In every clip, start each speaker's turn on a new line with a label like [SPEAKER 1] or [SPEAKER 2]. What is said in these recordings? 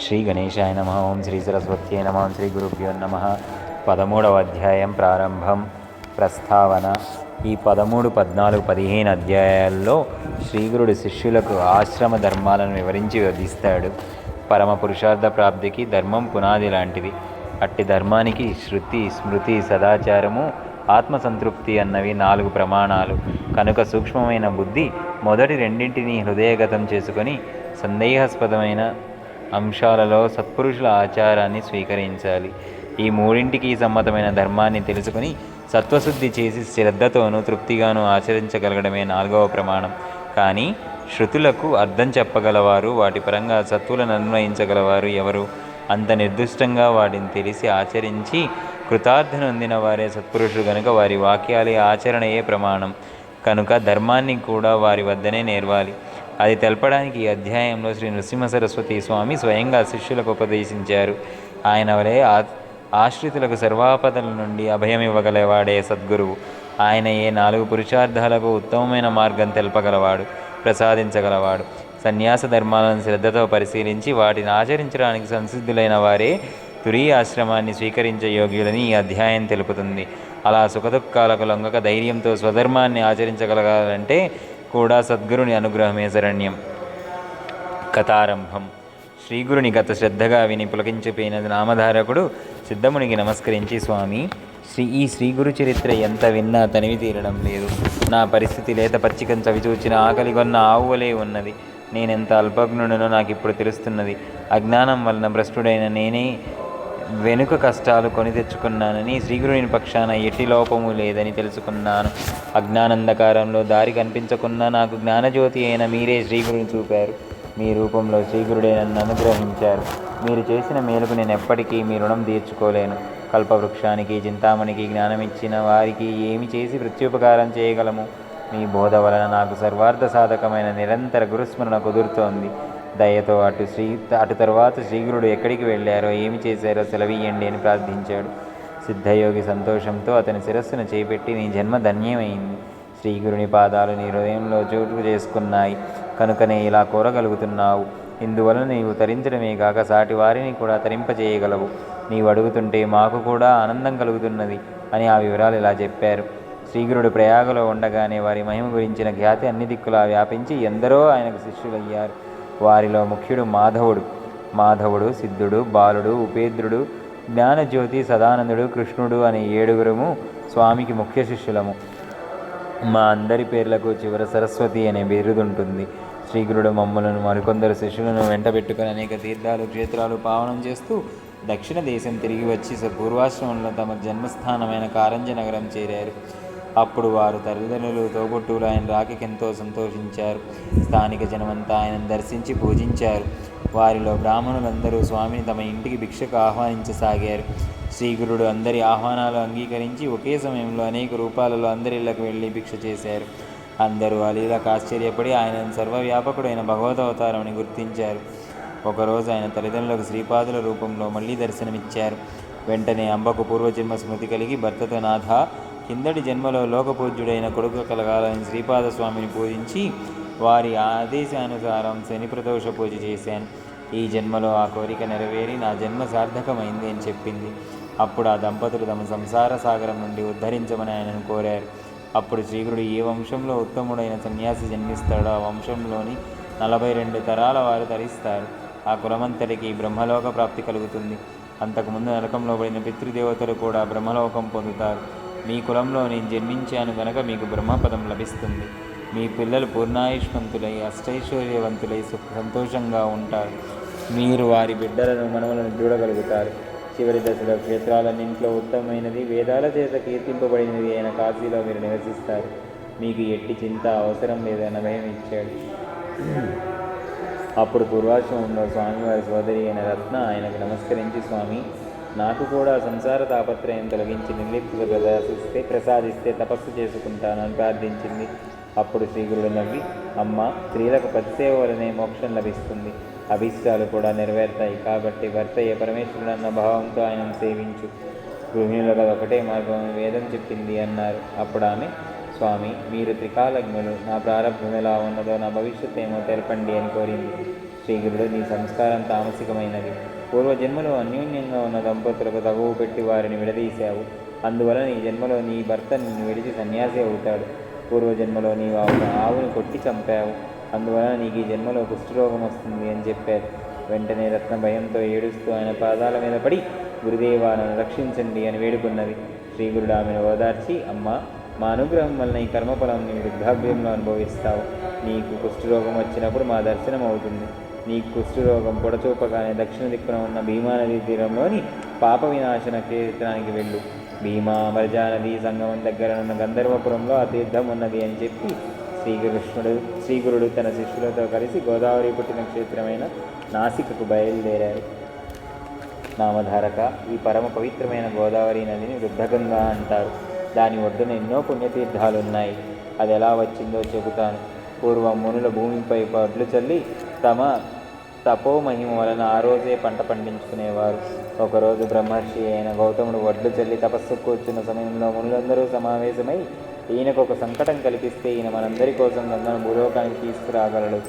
[SPEAKER 1] శ్రీ గణేశాయ నమ ఓం శ్రీ సరస్వత్యై నమ ఓం శ్రీ గురుభ్యో నమ పదమూడవ అధ్యాయం ప్రారంభం ప్రస్తావన ఈ పదమూడు పద్నాలుగు పదిహేను అధ్యాయాల్లో శ్రీగురుడు శిష్యులకు ఆశ్రమ ధర్మాలను వివరించి వధిస్తాడు పరమ పురుషార్థ ప్రాప్తికి ధర్మం పునాది లాంటిది. అట్టి ధర్మానికి శృతి స్మృతి సదాచారము ఆత్మసంతృప్తి అన్నవి నాలుగు ప్రమాణాలు. కనుక సూక్ష్మమైన బుద్ధి మొదటి రెండింటిని హృదయగతం చేసుకొని సందేహాస్పదమైన అంశాలలో సత్పురుషుల ఆచారాన్ని స్వీకరించాలి. ఈ మూడింటికి సమ్మతమైన ధర్మాన్ని తెలుసుకుని సత్వశుద్ధి చేసి శ్రద్ధతోనూ తృప్తిగాను ఆచరించగలగడమే నాలుగవ ప్రమాణం. కానీ శృతులకు అర్థం చెప్పగలవారు వాటి పరంగా సత్తులను అన్వయించగలవారు ఎవరు? అంత నిర్దిష్టంగా వాటిని తెలిసి ఆచరించి కృతార్థనొందిన వారే సత్పురుషులు గనుక వారి వాక్యాలే ఆచరణయే ప్రమాణం. కనుక ధర్మాన్ని కూడా వారి వద్దనే నేర్వాలి. అది తెలపడానికి ఈ అధ్యాయంలో శ్రీ నృసింహ సరస్వతి స్వామి స్వయంగా శిష్యులకు ఉపదేశించారు. ఆయన వలె ఆ ఆశ్రితులకు సర్వాపదల నుండి అభయం ఇవ్వగలవాడే సద్గురువు. ఆయన ఏ నాలుగు పురుషార్థాలకు ఉత్తమమైన మార్గం తెలపగలవాడు ప్రసాదించగలవాడు. సన్యాస ధర్మాలను శ్రద్ధతో పరిశీలించి వాటిని ఆచరించడానికి సంసిద్ధులైన వారే తురీ ఆశ్రమాన్ని స్వీకరించే యోగ్యులని ఈ అధ్యాయం తెలుపుతుంది. అలా సుఖదుఖాలకు లొంగక ధైర్యంతో స్వధర్మాన్ని ఆచరించగలగాలంటే కూడా సద్గురుని అనుగ్రహమే శరణ్యం. కథారంభం. శ్రీగురుని గత శ్రద్ధగా విని పులకించిపోయిన నామధారకుడు సిద్ధమునికి నమస్కరించి స్వామి శ్రీ ఈ శ్రీగురు చరిత్ర ఎంత విన్నా తనివి తీరడం లేదు. నా పరిస్థితి లేత పచ్చికం చవిచూచిన ఆకలిగొన్న ఆవువలే ఉన్నది. నేనెంత అల్పజ్ఞుడనో నాకు ఇప్పుడు తెలుస్తున్నది. అజ్ఞానం వలన భ్రష్టుడైన నేనే వెనుక కష్టాలు కొని తెచ్చుకున్నానని శ్రీగురుని పక్షాన ఎట్టి లోపము లేదని తెలుసుకున్నాను. అజ్ఞానందకారంలో దారి కనిపించకున్నా నాకు జ్ఞానజ్యోతి అయిన మీరే శ్రీగురుని చూపారు. మీ రూపంలో శ్రీగురుడే నన్ను అనుగ్రహించారు. మీరు చేసిన మేలుకు నేను ఎప్పటికీ మీ రుణం తీర్చుకోలేను. కల్పవృక్షానికి చింతామణికి జ్ఞానం ఇచ్చిన వారికి ఏమి చేసి ప్రత్యుపకారం చేయగలము? మీ బోధ వలన నాకు సర్వార్థ సాధకమైన నిరంతర గురుస్మరణ కుదురుతోంది. దయతో అటు శ్రీ అటు తరువాత శ్రీగురుడు ఎక్కడికి వెళ్ళారో ఏమి చేశారో సెలవీయండి అని ప్రార్థించాడు. సిద్ధయోగి సంతోషంతో అతని శిరస్సును చేపెట్టి నీ జన్మ ధన్యమైంది. శ్రీగురుని పాదాలు నీ హృదయంలో చోటు చేసుకున్నాయి. కనుకనే ఇలా కోరగలుగుతున్నావు. ఇందువలన నీవు తరించడమే కాక సాటి వారిని కూడా తరింపజేయగలవు. నీవు అడుగుతుంటే మాకు కూడా ఆనందం కలుగుతున్నది అని ఆ వివరాలు ఇలా చెప్పారు. శ్రీగురుడు ప్రయాగలో ఉండగానే వారి మహిమ గురించిన ఖ్యాతి అన్ని దిక్కులా వ్యాపించి ఎందరో ఆయనకు శిష్యులయ్యారు. వారిలో ముఖ్యుడు మాధవుడు. మాధవుడు సిద్ధుడు బాలుడు ఉపేంద్రుడు జ్ఞానజ్యోతి సదానందుడు కృష్ణుడు అనే ఏడుగురము స్వామికి ముఖ్య శిష్యులము. మా అందరి పేర్లకు చివర సరస్వతి అనే బిరుదుంటుంది. శ్రీగురుడు మమ్మలను మరికొందరు శిష్యులను వెంట పెట్టుకుని అనేక తీర్థాలు క్షేత్రాలు పావనం చేస్తూ దక్షిణ దేశం తిరిగి వచ్చి పూర్వాశ్రమంలో తమ జన్మస్థానమైన కారంజ నగరం చేరారు. అప్పుడు వారు తల్లిదండ్రులు తోబుట్టువులు ఆయన రాకకి సంతోషించారు. స్థానిక జనమంతా ఆయనను దర్శించి పూజించారు. వారిలో బ్రాహ్మణులందరూ స్వామిని తమ ఇంటికి భిక్షకు ఆహ్వానించసాగారు. శ్రీగురుడు అందరి ఆహ్వానాలు అంగీకరించి ఒకే సమయంలో అనేక రూపాలలో అందరిళ్ళకు వెళ్ళి భిక్ష చేశారు. అందరూ అలీలకు ఆశ్చర్యపడి ఆయనను సర్వవ్యాపకుడైన భగవదవతారమని గుర్తించారు. ఒకరోజు ఆయన తల్లిదండ్రులకు శ్రీపాదుల రూపంలో మళ్ళీ దర్శనమిచ్చారు. వెంటనే అంబకు పూర్వజన్మ స్మృతి కలిగి భర్తతో నాథ కిందటి జన్మలో లోకపూజ్యుడైన కొడుకు కలగాలని శ్రీపాద స్వామిని పూజించి వారి ఆదేశానుసారం శని ప్రదోష పూజ చేశాను. ఈ జన్మలో ఆ కోరిక నెరవేరి నా జన్మ సార్థకమైంది అని చెప్పింది. అప్పుడు ఆ దంపతులు తమ సంసార సాగరం నుండి ఉద్ధరించమని ఆయనను కోరారు. అప్పుడు శ్రీగురుడు ఏ వంశంలో ఉత్తముడైన సన్యాసి జన్మిస్తాడో ఆ వంశంలోని నలభై రెండు తరాల వారు ధరిస్తారు. ఆ కులమంతటికి బ్రహ్మలోక ప్రాప్తి కలుగుతుంది. అంతకుముందు నరకంలో పడిన పితృదేవతలు కూడా బ్రహ్మలోకం పొందుతారు. మీ కులంలో నేను జన్మించాను గనక మీకు బ్రహ్మపదం లభిస్తుంది. మీ పిల్లలు పూర్ణాయుష్మంతులై అష్టైశ్వర్యవంతులై సుఖ సంతోషంగా ఉంటారు. మీరు వారి బిడ్డలను మనవలను చూడగలుగుతారు. చివరి దశలో క్షేత్రాలన్నింట్లో ఉత్తమమైనది వేదాల చేత కీర్తింపబడినది అయిన కాశీలో మీరు నివసిస్తారు. మీకు ఎట్టి చింత అవసరం లేదన్న భయం ఇచ్చాడు. అప్పుడు పూర్వాశ్రమంలో స్వామివారి సోదరి అయిన రత్న ఆయనకు నమస్కరించి స్వామి నాకు కూడా సంసార తాపత్రయం తొలగించి నిర్లిప్తత ప్రదర్శిస్తే ప్రసాదిస్తే తపస్సు చేసుకుంటానని ప్రార్థించింది. అప్పుడు శ్రీగురుడు నవ్వి అమ్మ స్త్రీలకు పతిసేవ వలనే మోక్షం లభిస్తుంది. అభిష్టాలు కూడా నెరవేరుతాయి కాబట్టి భర్త ఏ పరమేశ్వరుడు అన్న భావంతో ఆయనను సేవించు. గృహిణులకు ఒకటే మార్గం వేదం చెప్పింది అన్నారు. అప్పుడు ఆమె స్వామి మీరు త్రికాలజ్ఞులు. నా ప్రారంభం ఎలా ఉన్నదో నా భవిష్యత్ ఏమో తెలపండి అని కోరింది. శ్రీగురుడు నీ సంస్కారం తామసికమైనది. పూర్వజన్మలో అన్యోన్యంగా ఉన్న దంపతులకు తగువు పెట్టి వారిని విడదీశావు. అందువలన ఈ జన్మలో నీ భర్త నిన్ను విడిచి సన్యాసి అవుతాడు. పూర్వజన్మలో నీవు ఆవును కొట్టి చంపావు. అందువలన నీకు ఈ జన్మలో కుష్ఠరోగం వస్తుంది అని చెప్పారు. వెంటనే రత్న భయంతో ఏడుస్తూ ఆయన పాదాల మీద పడి గురుదేవాలను రక్షించండి అని వేడుకున్నది. శ్రీగురుడు ఆమెను ఓదార్చి అమ్మ మా అనుగ్రహం వలన ఈ కర్మఫలం నీ వృద్ధాభ్యంలో అనుభవిస్తావు. నీకు కుష్ఠరోగం వచ్చినప్పుడు మా దర్శనం అవుతుంది నీకు కుష్ఠరోగం పొడచూపగానే దక్షిణ దిక్కున ఉన్న భీమా నదీ తీరంలోని పాప వినాశన క్షేత్రానికి వెళ్ళు. భీమా మరజా నది సంగమం దగ్గర ఉన్న గంధర్వపురంలో ఆ తీర్థం ఉన్నది అని చెప్పి శ్రీకృష్ణుడు శ్రీగురుడు తన శిష్యులతో కలిసి గోదావరి పుట్టిన క్షేత్రమైన నాసికకు బయలుదేరారు. నామధారక ఈ పరమ పవిత్రమైన గోదావరి నదిని వృద్ధగంగా అంటారు. దాని ఒడ్డున ఎన్నో పుణ్యతీర్థాలు ఉన్నాయి అది ఎలా వచ్చిందో చెబుతాను. పూర్వం మునుల భూమిపై పడ్లు చల్లి తమ తపోమహిమ వలన ఆ రోజే పంట పండించుకునేవారు. ఒకరోజు బ్రహ్మర్షి అయిన గౌతముడు వడ్లు చల్లి తపస్సు కూర్చున్న సమయంలో మునులందరూ సమావేశమై ఈయనకు ఒక సంకటం కల్పిస్తే ఈయన మనందరి కోసం గంగను భూలోకానికి తీసుకురాగలడు.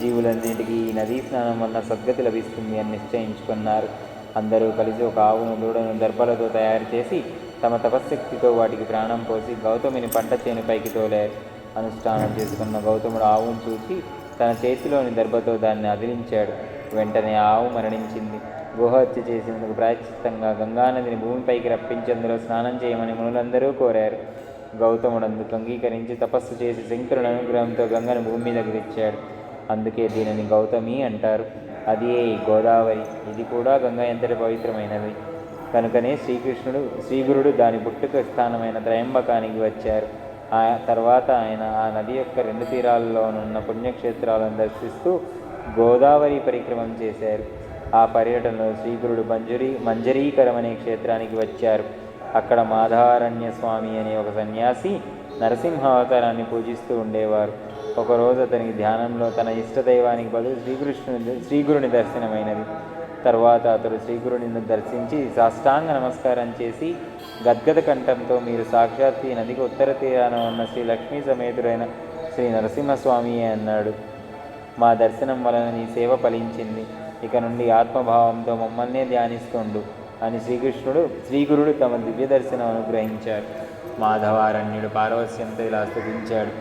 [SPEAKER 1] జీవులన్నింటికీ ఈ నదీ స్నానం వలన సద్గతి లభిస్తుంది అని నిశ్చయించుకున్నారు. అందరూ కలిసి ఒక ఆవును దూడను దర్భలతో తయారు చేసి తమ తపశ్శక్తితో వాటికి ప్రాణం పోసి గౌతమిని పంట చేను పైకి తోలారు. అనుష్ఠానం చేసుకున్న గౌతముడు ఆవును చూసి తన చేతిలోని దర్భతో దాన్ని అదిలించాడు. వెంటనే ఆవు మరణించింది. గోహత్య చేసినందుకు ప్రాయశ్చిత్తంగా గంగానదిని భూమిపైకి రప్పించేందులో స్నానం చేయమని మునులందరూ కోరారు. గౌతముడు అందుకు అంగీకరించి తపస్సు చేసి శంకరుని అనుగ్రహంతో గంగను భూమి మీదకి తెచ్చాడు. అందుకే దీనిని గౌతమి అంటారు. అది గోదావరి? ఇది కూడా గంగా ఎంతటి పవిత్రమైనది? కనుకనే శ్రీకృష్ణుడు శ్రీగురుడు దాని పుట్టుక స్థానమైన త్రయంబకానికి వచ్చారు. ఆ తర్వాత ఆయన ఆ నది యొక్క రెండు తీరాల్లోనున్న పుణ్యక్షేత్రాలను దర్శిస్తూ గోదావరి పరిక్రమం చేశారు. ఆ పర్యటనలో శ్రీగురుడు మంజరి మంజరీకరం అనే క్షేత్రానికి వచ్చారు. అక్కడ మాధారణ్య స్వామి అనే ఒక సన్యాసి నరసింహ అవతారాన్ని పూజిస్తూ ఉండేవారు. ఒకరోజు అతనికి ధ్యానంలో తన ఇష్టదైవానికి బదులు శ్రీకృష్ణుని శ్రీగురుని దర్శనమైనది. తర్వాత అతడు శ్రీగురుని దర్శించి సాష్టాంగ నమస్కారం చేసి గద్గద కంఠంతో మీరు సాక్షాత్ ఈ నదికి ఉత్తర తీరాన ఉన్న శ్రీ లక్ష్మీ సమేతుడైన శ్రీ నరసింహస్వామి అన్నాడు. మా దర్శనం వలన నీ సేవ ఫలించింది. ఇక నుండి ఆత్మభావంతో మమ్మల్నే ధ్యానిస్తుండు అని శ్రీకృష్ణుడు శ్రీగురుడు తమ దివ్య దర్శనం అనుగ్రహించారు. మాధవారణ్యుడు పారవస్యంతో ఇలా స్థుతించాడు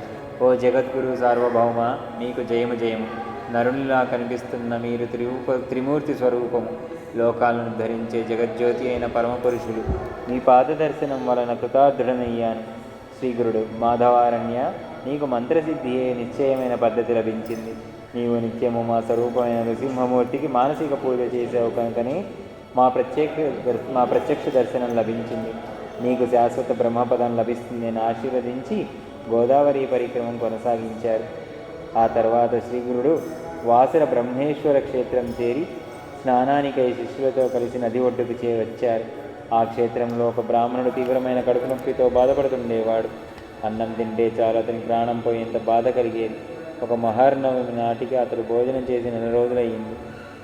[SPEAKER 1] ఓ జగద్గురు సార్వభౌమ నీకు జయము జయము. నరునిలా కనిపిస్తున్న మీరు త్రిరూప త్రిమూర్తి స్వరూపము లోకాలను ధరించే జగజ్యోతి అయిన పరమపురుషులు నీ పాదదర్శనం వలన కృతార్థుడనయ్యాను. శ్రీగురుడు మాధవారణ్య నీకు మంత్రసిద్ధియే నిశ్చయమైన పద్ధతి లభించింది? నీవు నిత్యము మా స్వరూపమైన నృసింహమూర్తికి మానసిక పూజ చేసావు కనుకనే మా ప్రత్యేక మా ప్రత్యక్ష దర్శనం లభించింది. నీకు శాశ్వత బ్రహ్మపదం లభిస్తుందని ఆశీర్వదించి గోదావరి పరిక్రమం కొనసాగించారు. ఆ తర్వాత శ్రీగురుడు వాసర బ్రహ్మేశ్వర క్షేత్రం చేరి స్నానానికై శిష్యులతో కలిసి నది ఒడ్డుకు చే వచ్చారు. ఆ క్షేత్రంలో ఒక బ్రాహ్మణుడు తీవ్రమైన కడుపు నొప్పితో బాధపడుతుండేవాడు. అన్నం తింటే చాలు అతని ప్రాణం పోయేంత బాధ కలిగేది. ఒక మహర్నవమి నాటికి అతడు భోజనం చేసి నెల రోజులయ్యింది.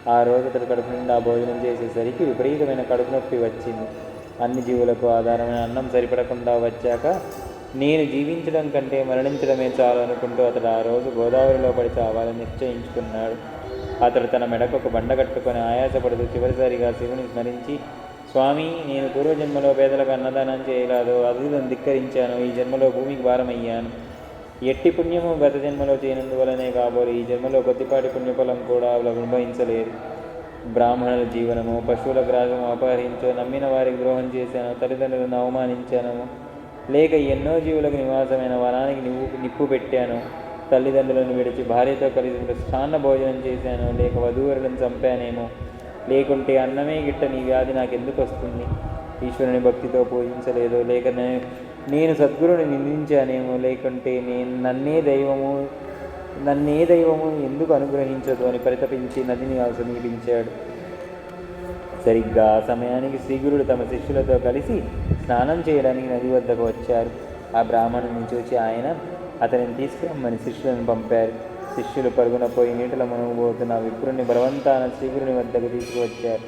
[SPEAKER 1] ఆ రోజు అతడు కడుపు నిండా భోజనం చేసేసరికి విపరీతమైన కడుపు నొప్పి వచ్చింది. అన్ని జీవులకు ఆధారమైన అన్నం సరిపడకుండా వచ్చాక నేను జీవించడం కంటే మరణించడమే చాలు అనుకుంటూ అతడు ఆ రోజు గోదావరిలో పడి చావాలని నిశ్చయించుకున్నాడు. అతడు తన మెడకు ఒక బండ కట్టుకొని ఆయాసపడుతూ చివరిసారిగా శివుని స్మరించి స్వామి నేను పూర్వజన్మలో పేదలకు అన్నదానం చేయలేదు. అతిథులను ధిక్కరించాను. ఈ జన్మలో భూమికి భారమయ్యాను. ఎట్టి పుణ్యము గత జన్మలో చేయనందువలనే కాబోలు ఈ జన్మలో కొద్దిపాటి పుణ్యఫలం కూడా అనుభవించలేదు బ్రాహ్మణుల జీవనము పశువుల గ్రాసము అపహరించో నమ్మిన వారికి ద్రోహం చేశాను తల్లిదండ్రులను అవమానించాను లేక ఎన్నో జీవులకు నివాసమైన వనానికి నిప్పు నిప్పు పెట్టాను. తల్లిదండ్రులను విడిచి భార్యతో కలిసి మృష్టాన్న భోజనం చేశాను. లేక వధూవరులను చంపానేమో. లేకుంటే అన్నమే గిట్ట నీ వ్యాధి నాకు ఎందుకు వస్తుంది? ఈశ్వరుని భక్తితో పూజించలేదు. లేక నేను సద్గురుని నిందించానేమో. లేకుంటే నేను నన్నే దైవము నన్నే దైవము ఎందుకు అనుగ్రహించదు అని పరితపించి నదిని సమీపించాడు. సరిగ్గా ఆ సమయానికి శ్రీగురుడు తమ శిష్యులతో కలిసి స్నానం చేయడానికి నది వద్దకు వచ్చారు. ఆ బ్రాహ్మణుని చూచి ఆయన అతనిని తీసుకురమ్మని శిష్యులను పంపారు. శిష్యులు పరుగున పోయి నీటిలో మునుగుపోతున్న విప్రుని బలవంతాన శ్రీగురుని వద్దకు తీసుకువచ్చారు.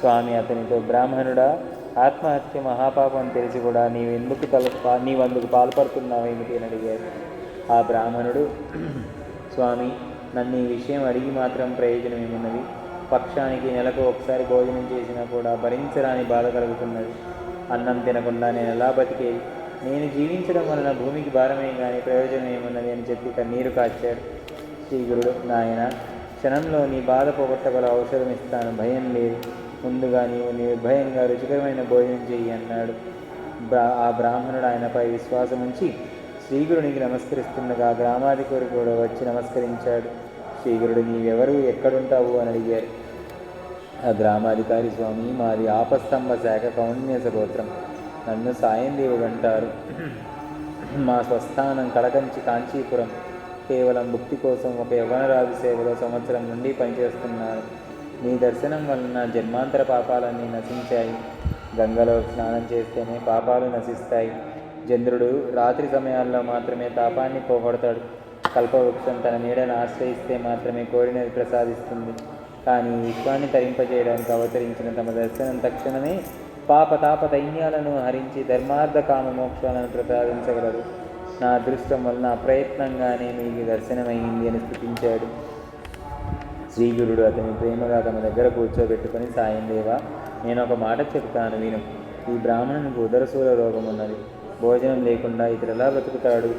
[SPEAKER 1] స్వామి అతనితో బ్రాహ్మణుడా ఆత్మహత్య మహాపాపం తెలిసి కూడా నీవు ఎందుకు తల నీవందుకు పాల్పడుతున్నావేమిటి అని అడిగారు. ఆ బ్రాహ్మణుడు స్వామి నన్ను ఈ విషయం అడిగి మాత్రం ప్రయోజనం ఏమున్నది? పక్షానికి నెలకు ఒకసారి భోజనం చేసినా కూడా భరించరాని బాధ కలుగుతున్నది. అన్నం తినకుండా నేను ఎలా బతికే? నేను జీవించడం వలన భూమికి భారమే కానీ ప్రయోజనం ఏమున్నది అని చెప్పి కన్నీరు కాచాడు. శ్రీగురుడు నాయన క్షణంలో నీ బాధ పోగొట్టగల ఔషధం ఇస్తాను. భయం లేదు. ముందుగా నీవు నిర్భయంగా రుచికరమైన భోజనం చెయ్యి అన్నాడు. బ్రా ఆ బ్రాహ్మణుడు ఆయనపై విశ్వాసం ఉంచి శ్రీగురునికి నమస్కరిస్తుండగా గ్రామాధికారి కూడా వచ్చి నమస్కరించాడు. శ్రీగురుడు నీవెవరు? ఎక్కడుంటావు? అని అడిగారు. గ్రామాధికారి స్వామి మాది ఆపస్తంభ శాఖ కౌన్యస గోత్రం నన్ను సాయం దేవుడు అంటారు. మా స్వస్థానం కడకంచి కాంచీపురం. కేవలం భుక్తి కోసం ఒక యవనరాజు సేవలో సంవత్సరం నుండి పనిచేస్తున్నాను. మీ దర్శనం వలన జన్మాంతర పాపాలన్నీ నశించాయి. గంగలో స్నానం చేస్తేనే పాపాలు నశిస్తాయి. చంద్రుడు రాత్రి సమయాల్లో మాత్రమే తాపాన్ని పోగొడతాడు. కల్పవృక్షం తన నీడను ఆశ్రయిస్తే మాత్రమే కోరినది ప్రసాదిస్తుంది. కానీ విశ్వాన్ని తరింపజేయడానికి అవతరించిన తమ దర్శనం తక్షణమే పాపతాప దైన్యాలను హరించి ధర్మార్థ కామ మోక్షాలను ప్రసాదించగలరు. నా అదృష్టం వలన అప్రయత్నంగానే మీకు దర్శనమైంది అని స్థుతించాడు. శ్రీగురుడు అతని ప్రేమగా తమ దగ్గర కూర్చోబెట్టుకొని సాయం దేవా నేను ఒక మాట చెప్తాను విను. ఈ బ్రాహ్మణునికి ఉదరశూల రోగం ఉన్నది. భోజనం లేకుండా ఇతడు ఎలా బ్రతుకుతాడు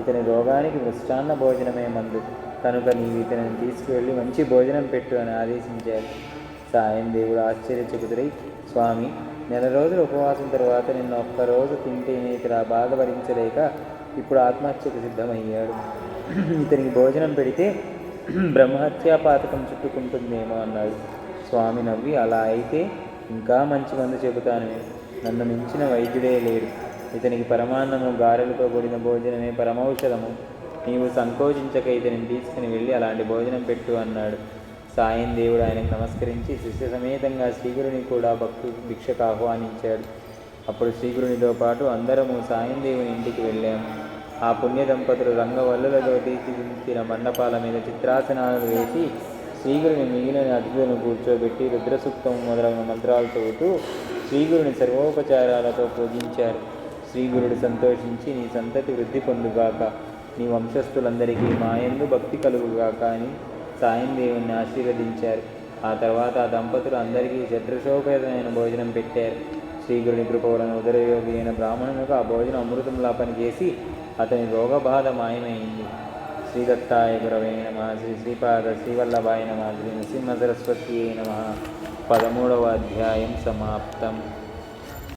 [SPEAKER 1] ఇతని రోగానికి మృష్టాన్న భోజనమే మందు. కనుక నీవు ఇతను తీసుకువెళ్ళి మంచి భోజనం పెట్టు అని ఆదేశించారు. సాయం దేవుడు ఆశ్చర్యచకుతుడై స్వామి నెల రోజులు ఉపవాసం తర్వాత నిన్న ఒక్కరోజు తింటేనే ఇతర ఆ బాధ భరించలేక ఇప్పుడు ఆత్మహత్యకు సిద్ధమయ్యాడు. ఇతనికి భోజనం పెడితే బ్రహ్మహత్యా పాతకం చుట్టుకుంటుందేమో అన్నాడు. స్వామి నవ్వి అలా అయితే ఇంకా మంచి మందు చెబుతాను. నన్ను మించిన వైద్యుడే లేడు. ఇతనికి పరమాన్నము గారెలతో కూడిన భోజనమే పరమౌషధము. నీవు సంకోచించక ఇతని తీసుకుని వెళ్ళి అలాంటి భోజనం పెట్టు అన్నాడు. సాయం దేవుడు ఆయనకు నమస్కరించి శిష్య సమేతంగా శ్రీగురుని కూడా భక్తు భిక్షకు ఆహ్వానించాడు. అప్పుడు శ్రీగురునితో పాటు అందరము సాయం దేవుని ఇంటికి వెళ్ళాము ఆ పుణ్య దంపతులు రంగవల్లులతో తీర్చిదిద్దిన మండపాల మీద చిత్రాసనాలు వేసి శ్రీగురుని మిగిలిన అతిథులను కూర్చోబెట్టి రుద్రసూక్తం మొదలైన మంత్రాలు చదువుతూ శ్రీగురుని సర్వోపచారాలతో పూజించారు. శ్రీగురుడు సంతోషించి నీ సంతతి వృద్ధి పొందుగాక. నీ వంశస్థులందరికీ మాయందు భక్తి కలుగుగాక అని సాయం దేవుణ్ణి ఆశీర్వదించారు. ఆ తర్వాత ఆ దంపతులు అందరికీ శత్రుశోపేతమైన భోజనం పెట్టారు. శ్రీగురుని కృప వలన ఉదరయోగి అయిన బ్రాహ్మణులకు ఆ భోజనం అమృతంలా పనిచేసి అతని రోగబాధ మాయమైంది. శ్రీదత్తాయ గురవే నమ. శ్రీ శ్రీపాద శ్రీవల్లభాయ నమ. శ్రీ నృసింహ సరస్వతి నమ. పదమూడవ అధ్యాయం సమాప్తం.